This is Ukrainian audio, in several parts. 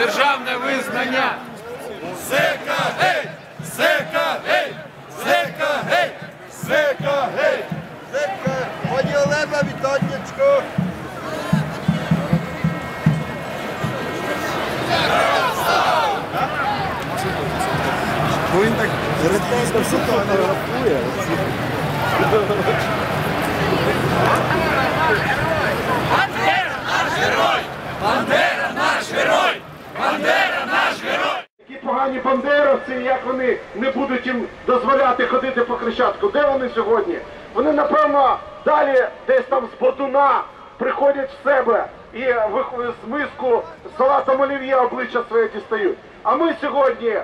Державне визнання! Зека гей! Зека гей! Зека гей! Зека гей! Зека! Пані Олена, вітаннячко! Ну він так ретельно все фотографує. Які погані бандеровці, і як вони не будуть їм дозволяти ходити по хрещатку. Де вони сьогодні? Вони, напевно, далі десь там з Бодуна приходять в себе і з миску з салатом олів'є обличчя своє дістають. А ми сьогодні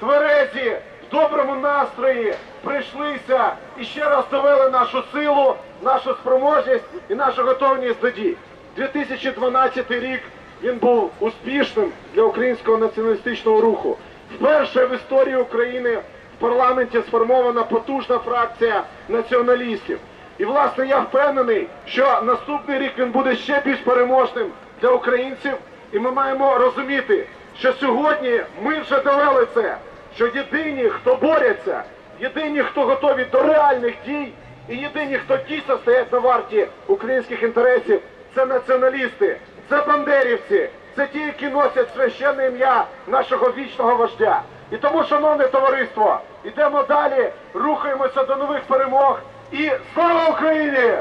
тверезі, в доброму настрої прийшлися і ще раз довели нашу силу, нашу спроможність і нашу готовність до дій. 2012 рік він був успішним для українського націоналістичного руху. Вперше в історії України в парламенті сформована потужна фракція націоналістів. І власне я впевнений, що наступний рік він буде ще більш переможним для українців. І ми маємо розуміти, що сьогодні ми вже довели це, що єдині, хто борються, єдині, хто готові до реальних дій, і єдині, хто дійсно стоять на варті українських інтересів, це націоналісти, це бандерівці, це ті, які носять священне ім'я нашого вічного вождя. І тому, шановне товариство, йдемо далі, рухаємося до нових перемог. І слава Україні!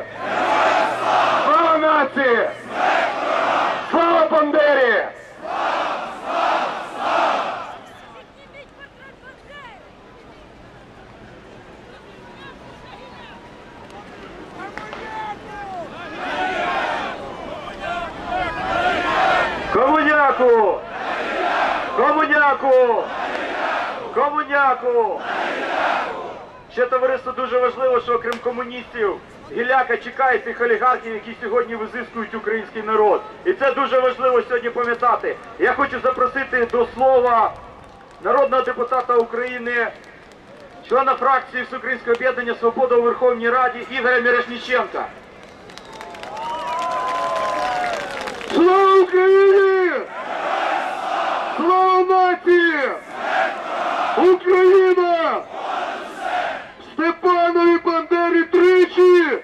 Слава нації! Слава Бандері! Комуняку! Ще товариство дуже важливо, що окрім комуністів, гіляка чекає тих олігархів, які сьогодні визискують український народ. І це дуже важливо сьогодні пам'ятати. Я хочу запросити до слова народного депутата України, члена фракції Всеукраїнського об'єднання Свобода у Верховній Раді Ігоря Мірошніченка. Слава Україні! Слава нації! Україна! Степанові Бандері тричі!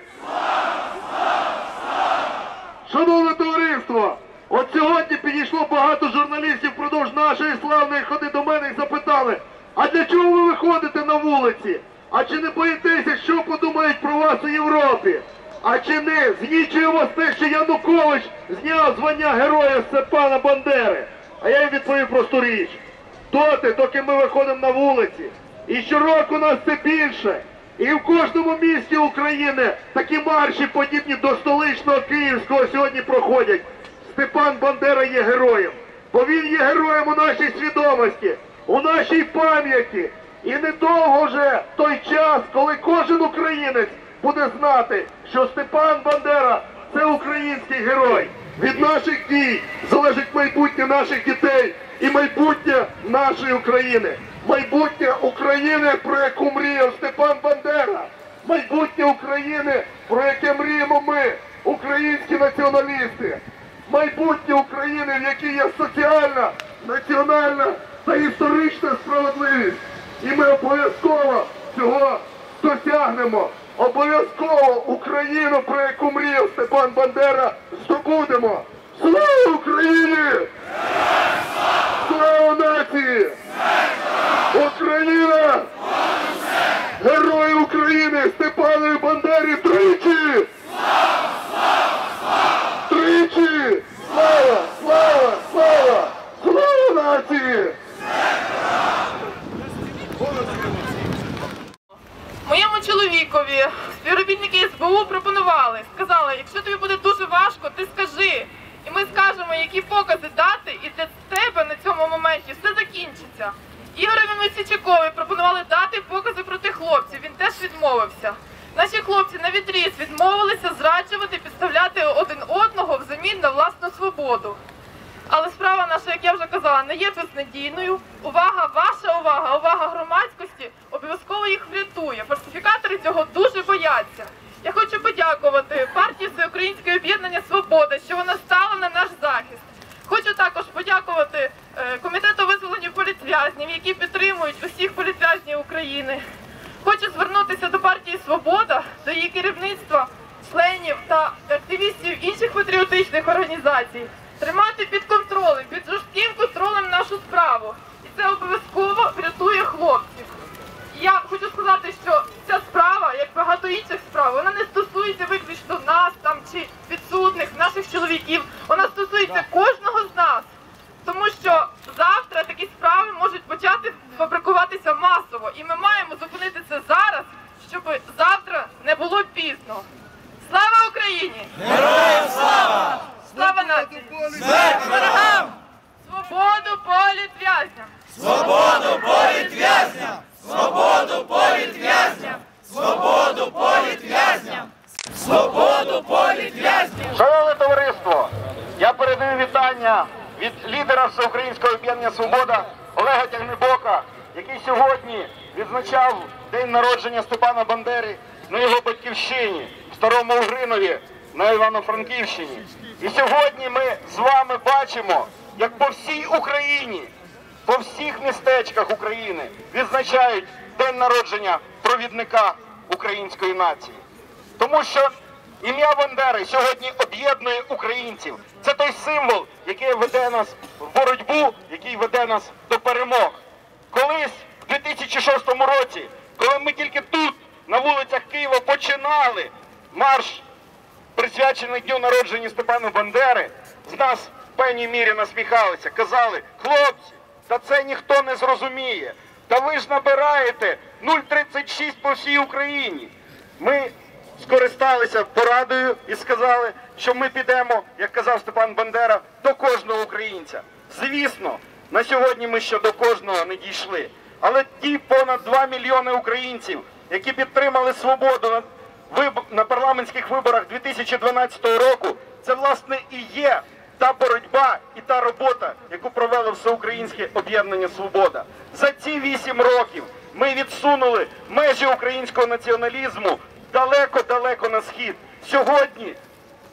Шановне товариство! От сьогодні підійшло багато журналістів впродовж нашої славної ходи до мене і запитали, а для чого ви виходите на вулиці? А чи не боїтеся, що подумають про вас у Європі? А чи не знічує вас те, що Янукович зняв звання героя Степана Бандери? А я їм відповів просту річ. Доти, доки ми виходимо на вулиці. І щороку нас це більше. І в кожному місті України такі марші, подібні до столичного Київського, сьогодні проходять. Степан Бандера є героєм. Бо він є героєм у нашій свідомості, у нашій пам'яті. І недовго вже той час, коли кожен українець буде знати, що Степан Бандера це український герой. Від наших дій залежить майбутнє наших дітей і майбутнє нашої України. Майбутнє України, про яку мріяв Степан Бандера. Майбутнє України, про яке мріємо ми, українські націоналісти. Майбутнє України, в якій є соціальна, національна та історична справедливість. І ми обов'язково цього досягнемо. Обов'язково Україну, про яку мріяв Степан Бандера, здобудемо. Слава Україні! Слава нації! Україна! Герої України! Степанові Бандері тричі! Тричі! Слава! Слава! Слава! Слава нації! Моєму чоловікові співробітники СБУ пропонували, сказали, якщо тобі буде дуже важко, ти скажи. І ми скажемо, які покази дати, і для тебе на цьому моменті все закінчиться. Ігорові Мосічакові пропонували дати покази проти хлопців. Він теж відмовився. Наші хлопці на відріз відмовилися зраджувати, підставляти один одного взамін на власну свободу. Але справа наша, як я вже казала, не є безнадійною. Увага, ваша увага, увага громадськості обов'язково їх врятує. Фальсифікатори цього дуже бояться. Я хочу подякувати партії Всеукраїнське об'єднання Свобода, що вона стала на наш захист. Хочу також подякувати е, комітету визволення політв'язнів, які підтримують усіх політв'язнів України. Хочу звернутися до партії Свобода, до її керівництва, членів та активістів інших патріотичних організацій, тримати під контролем, під жорстким контролем нашу справу. І це обов'язково врятує хлопців. І Я хочу сказати, що ця справа, як багато інших справ, вона не стосується виключно нас там чи підсудних, наших чоловіків. Вона стосується кожного з нас. Тому що завтра такі справи можуть почати фабрикуватися масово, і ми маємо зупинити це зараз, щоб завтра не було пізно. Слава Україні! Героям слава! Слава нації! Смерть ворогам! Свободу політв'язням! Свободу політв'язням! Свободу політв'язням! Свободу політв'язням! Свободу політв'язням! Шановне товариство, я передаю вітання від лідера Всеукраїнського об'єднання Свобода Олега Тягнебока, який сьогодні відзначав день народження Степана Бандери на його батьківщині в Старому Угринові на Івано-Франківщині. І сьогодні ми з вами бачимо, як по всій Україні, по всіх містечках України відзначають день народження провідника української нації. Тому що Ім'я Бандери сьогодні об'єднує українців. Це той символ, який веде нас в боротьбу, який веде нас до перемог. Колись в 2006 році, коли ми тільки тут, на вулицях Києва, починали марш, присвячений дню народження Степану Бандери, з нас в певній мірі насміхалися, казали, хлопці, та це ніхто не зрозуміє. Та ви ж набираєте 0,36 по всій Україні. Ми скористалися порадою і сказали, що ми підемо, як казав Степан Бандера, до кожного українця. Звісно, на сьогодні ми ще до кожного не дійшли. Але ті понад 2 мільйони українців, які підтримали свободу на, парламентських виборах 2012 року, це власне і є та боротьба і та робота, яку провело всеукраїнське об'єднання Свобода. За ці вісім років ми відсунули межі українського націоналізму далеко-далеко на схід. Сьогодні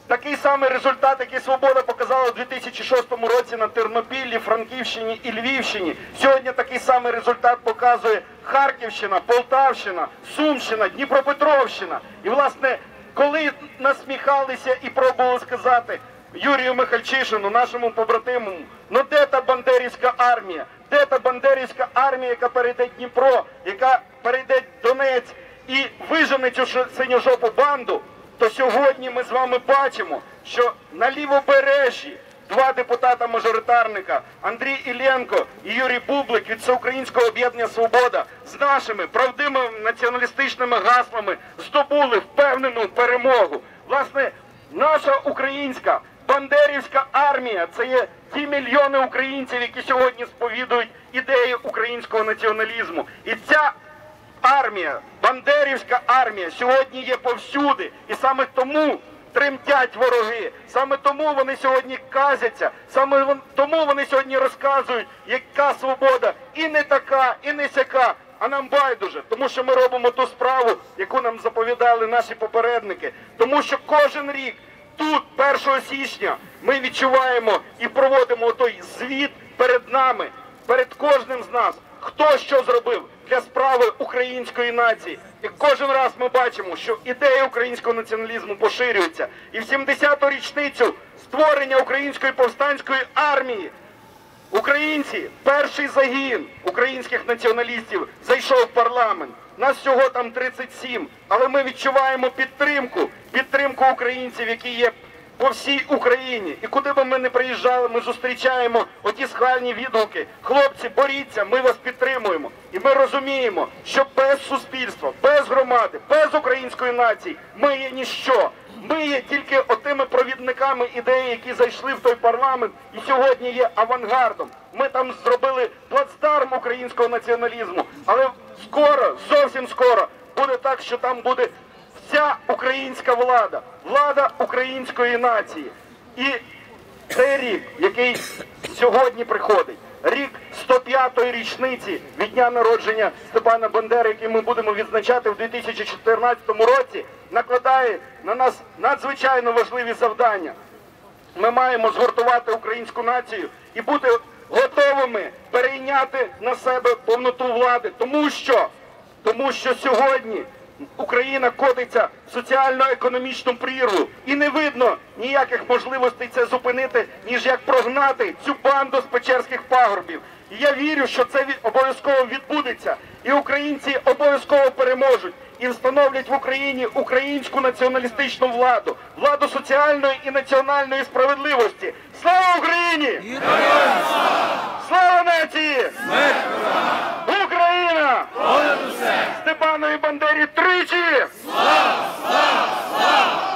такий самий результат, який Свобода показала у 2006 році на Тернопіллі, Франківщині і Львівщині. Сьогодні такий самий результат показує Харківщина, Полтавщина, Сумщина, Дніпропетровщина. І власне, коли насміхалися і пробували сказати Юрію Михальчишину, нашому побратиму, ну де та бандерівська армія? Де та бандерівська армія, яка перейде Дніпро, яка перейде Донець і вижене цю синьо-жопу банду? то сьогодні ми з вами бачимо, що на лівобережжі два депутата-мажоритарника Андрій Ілленко і Юрій Бублик від Всеукраїнського об'єднання Свобода з нашими правдивими націоналістичними гаслами здобули впевнену перемогу. Власне, наша українська бандерівська армія це є ті мільйони українців, які сьогодні сповідують ідеї українського націоналізму. І ця армія, бандерівська армія сьогодні є повсюди. І саме тому тремтять вороги. Саме тому вони сьогодні казяться, саме тому вони сьогодні розказують, яка свобода і не така, і не сяка. А нам байдуже, тому що ми робимо ту справу, яку нам заповідали наші попередники. Тому що кожен рік тут, 1 січня, ми відчуваємо і проводимо той звіт перед нами, перед кожним з нас, хто що зробив для справи української нації. І кожен раз ми бачимо, що ідея українського націоналізму поширюється. І в 70-ту річницю створення української повстанської армії Українці, перший загін українських націоналістів зайшов в парламент. Нас всього там 37, але ми відчуваємо підтримку, підтримку українців, які є по всій Україні. І куди би ми не приїжджали, ми зустрічаємо оті схвальні відгуки. Хлопці, боріться, ми вас підтримуємо. І ми розуміємо, що без суспільства, без громади, без української нації ми є ніщо. Ми є тільки отими провідниками ідеї, які зайшли в той парламент і сьогодні є авангардом. Ми там зробили плацдарм українського націоналізму, але скоро, зовсім скоро, буде так, що там буде вся українська влада, влада української нації. І цей рік, який сьогодні приходить, рік 105-ї річниці від дня народження Степана Бандери, який ми будемо відзначати в 2014 році, накладає на нас надзвичайно важливі завдання. Ми маємо згуртувати українську націю і бути готовими перейняти на себе повноту влади, тому що, тому що сьогодні Україна котиться в соціально-економічну прірву, і не видно ніяких можливостей це зупинити, ніж як прогнати цю банду з печерських пагорбів. І я вірю, що це обов'язково відбудеться, і українці обов'язково переможуть і встановлять в Україні українську націоналістичну владу, владу соціальної і національної справедливості. Слава Україні! Слава нації! Степанові Бандері тричі! Слава! Слава! Слава!